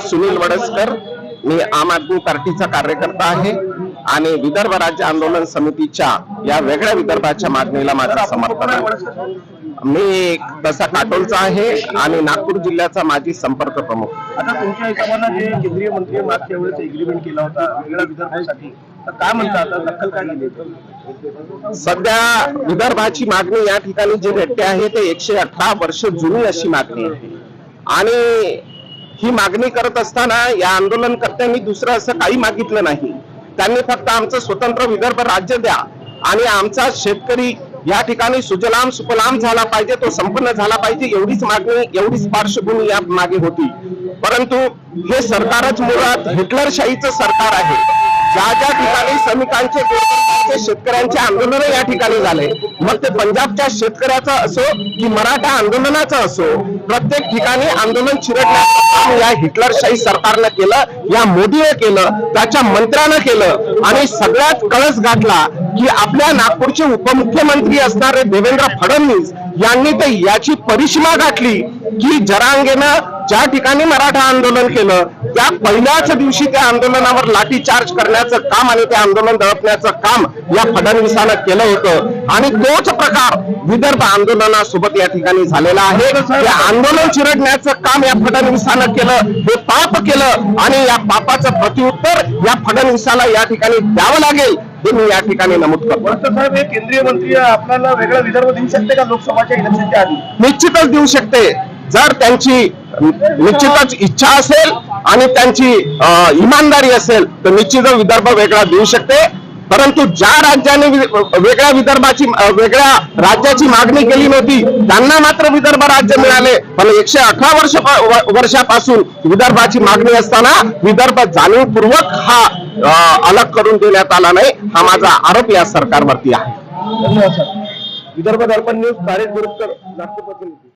सुनील वडसकर मी आम आदमी पार्टीचा कार्यकर्ता आहे आणि विदर्भ राज्य आंदोलन समितीच्या या वेगळ्या विदर्भाच्या मागणीला माझं समर्थन आहे. मी तसा काटोलचा आहे आणि नागपूर जिल्ह्याचा माजी संपर्क प्रमुख. आता तुमच्या हिशोबानं जे केंद्रीय मंत्री मागच्या वेळेस एग्रीमेंट केला होता वेगळ्या विदर्भासाठी काय म्हणता आता? दखल काय सध्या विदर्भाची मागणी या ठिकाणी जी भेटते आहे ते एकशे अठरा वर्ष जुनी अशी मागणी आहे. आणि ही मागणी करत असताना या आंदोलनकर्त्यांनी दुसरं असं काही मागितलं नाही. त्यांनी फक्त आमचं स्वतंत्र विदर्भ राज्य द्या आणि आमचा शेतकरी या ठिकाणी सुजलाम सुपलाम झाला पाहिजे तो संपन्न झाला पाहिजे एवढीच मागणी एवढीच पार्श्वभूमी या मागे होती. परंतु हे सरकारच मुळात हिटलरशाहीचं सरकार आहे. ज्या ज्या ठिकाणी श्रमिकांचे शेतकऱ्यांचे आंदोलन या ठिकाणी झाले मग ते पंजाबच्या शेतकऱ्याचं असो की मराठा आंदोलनाचं असो प्रत्येक ठिकाणी आंदोलन चिरडण्याचं या हिटलरशाही सरकारनं केलं या मोदीने केलं त्याच्या मंत्र्यानं केलं. आणि सगळ्यात कळस गाठला की आपल्या नागपूरचे उपमुख्यमंत्री असणारे देवेंद्र फडणवीस यांनी तर याची परिसीमा गाठली की जरांगेनं ज्या ठिकाणी मराठा आंदोलन केलं त्या पहिल्याच दिवशी त्या आंदोलनावर लाठी चार्ज करण्याचं काम आणि ते आंदोलन दळपण्याचं काम या फडणवीसानं केलं होतं. आणि तोच प्रकार विदर्भ आंदोलनासोबत या ठिकाणी झालेला आहे. ते आंदोलन चिरडण्याचं काम या फडणवीसानं केलं. हे पाप केलं आणि या पापाचं प्रत्युत्तर या फडणवीसाला या ठिकाणी द्यावं लागेल हे मी या ठिकाणी नमूद करतो. साहेब हे केंद्रीय मंत्री आपल्याला वेगळा विदर्भ देऊ शकते का लोकसभाच्या इलेक्शनच्या आधी? निश्चितच देऊ शकते. जर त्यांची निश्चितच इच्छा असेल आणि त्यांची इमानदारी असेल तर निश्चितच विदर्भ वेगळा देऊ शकते. परंतु ज्या राज्याने वेगळ्या विदर्भाची वेगळ्या राज्याची मागणी केली नव्हती त्यांना मात्र विदर्भ राज्य मिळाले. पण एकशे अठरा वर्ष वर्षापासून विदर्भाची मागणी असताना विदर्भ जाणीवपूर्वक हा अलग करून देण्यात आला नाही. हा माझा आरोप या सरकारवरती आहे. धन्यवाद सर. विदर्भ दर्पण न्यूज तारेक गुरुकर नागपूर प्रतिनिधी